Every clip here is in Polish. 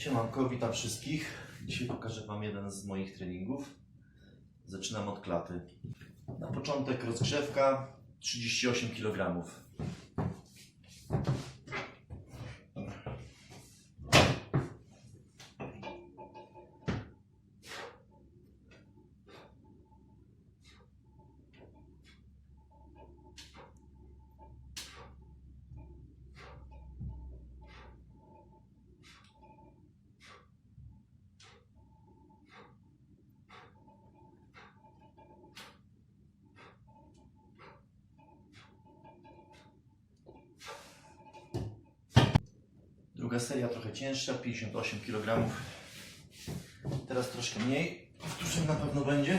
Siemanko, witam wszystkich. Dzisiaj pokażę Wam jeden z moich treningów. Zaczynam od klaty. Na początek rozgrzewka 38 kg. Druga seria trochę cięższa, 58 kg. Teraz troszkę mniej. Powtórzeń na pewno będzie.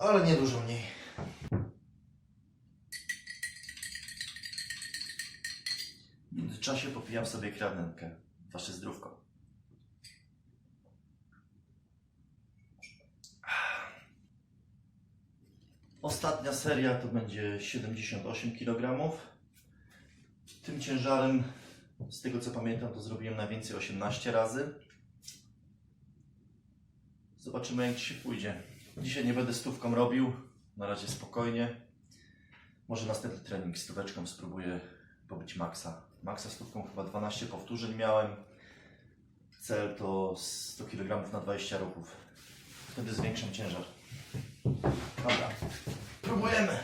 Ale nie dużo mniej. W międzyczasie popijam sobie krawędkę. Wasze zdrówko. Ostatnia seria to będzie 78 kg. Tym ciężarem, z tego co pamiętam, to zrobiłem najwięcej 18 razy. Zobaczymy jak dzisiaj pójdzie. Dzisiaj nie będę stówką robił, na razie spokojnie. Może następny trening stóweczką spróbuję pobić maksa. Maksa stówką chyba 12 powtórzeń miałem. Cel to 100 kg na 20 ruchów. Wtedy zwiększam ciężar. Dobra, próbujemy.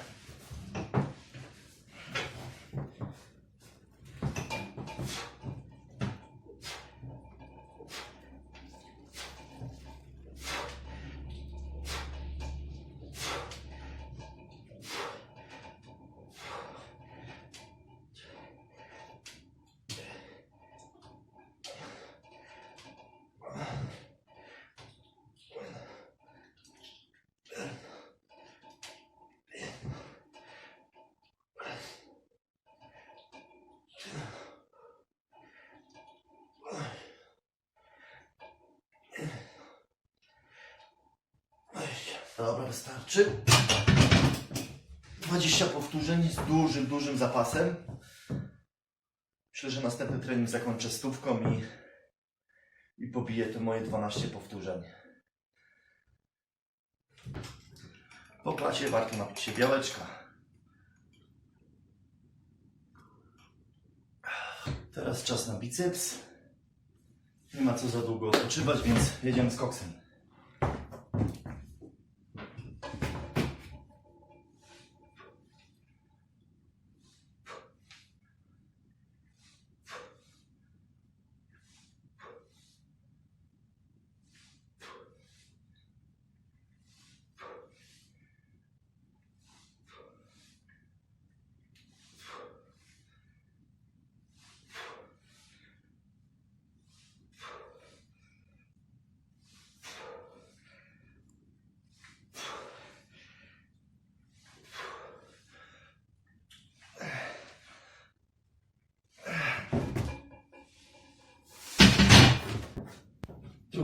Dobra, wystarczy. 20 powtórzeń z dużym, dużym zapasem. Myślę, że następny trening zakończę stówką i, i pobiję te moje 12 powtórzeń. Po klasie warto napić się białeczka. Teraz czas na biceps. Nie ma co za długo odpoczywać, więc jedziemy z koksem.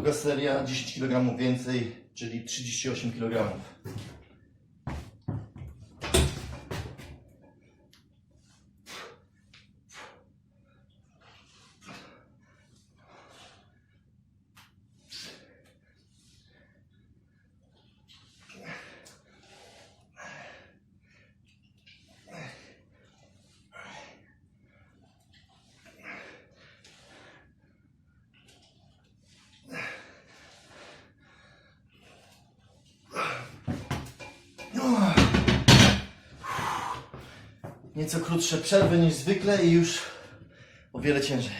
Druga seria 10 kg więcej, czyli 38 kg. Nieco krótsze przerwy niż zwykle i już o wiele ciężej.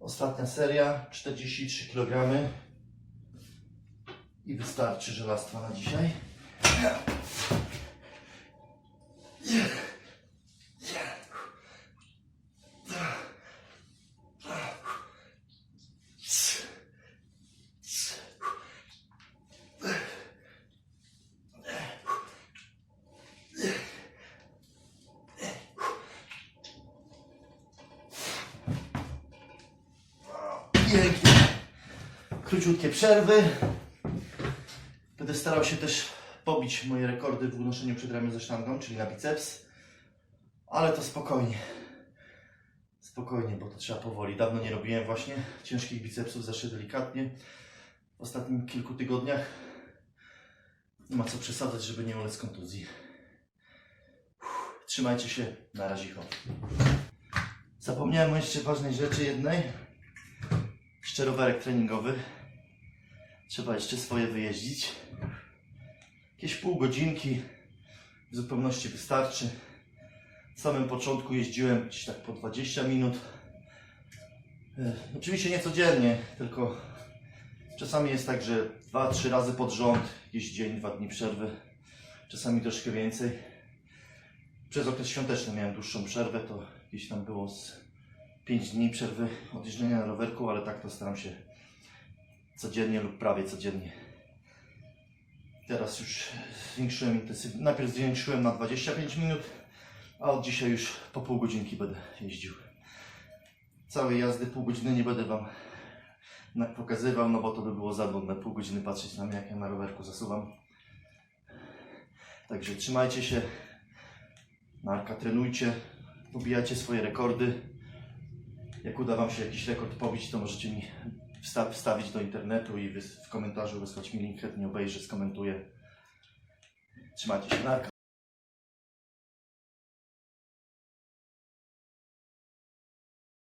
Ostatnia seria 43 kg i wystarczy żelastwa na dzisiaj. Pięknie. Króciutkie przerwy. Będę starał się też pobić moje rekordy w unoszeniu przed ramię ze sztangą, czyli na biceps. Ale to spokojnie. Spokojnie, bo to trzeba powoli. Dawno nie robiłem właśnie ciężkich bicepsów, zawsze delikatnie. W ostatnich kilku tygodniach nie ma co przesadzać, żeby nie ulec kontuzji. Trzymajcie się, na razie. Zapomniałem o jeszcze ważnej rzeczy jednej. Jeszcze rowerek treningowy. Trzeba jeszcze swoje wyjeździć. Jakieś pół godzinki w zupełności wystarczy. W samym początku jeździłem gdzieś tak po 20 minut. E, Oczywiście nie codziennie, tylko czasami jest tak, że 2-3 razy pod rząd, jakiś dzień, dwa dni przerwy, czasami troszkę więcej. Przez okres świąteczny miałem dłuższą przerwę, to gdzieś tam było z 5 dni przerwy od jeżdżenia na rowerku, ale tak to staram się codziennie lub prawie codziennie. Teraz już zwiększyłem intensywność. Najpierw zwiększyłem na 25 minut, a od dzisiaj już po pół godzinki będę jeździł. Całej jazdy pół godziny nie będę Wam pokazywał, no bo to by było za nudne pół godziny patrzeć na mnie, jak ja na rowerku zasuwam. Także trzymajcie się, narka trenujcie, pobijajcie swoje rekordy. Jak uda Wam się jakiś rekord pobić, to możecie mi wsta- wstawić do internetu i w komentarzu wysłać mi link, chętnie obejrzę, skomentuję. Trzymajcie się, narka.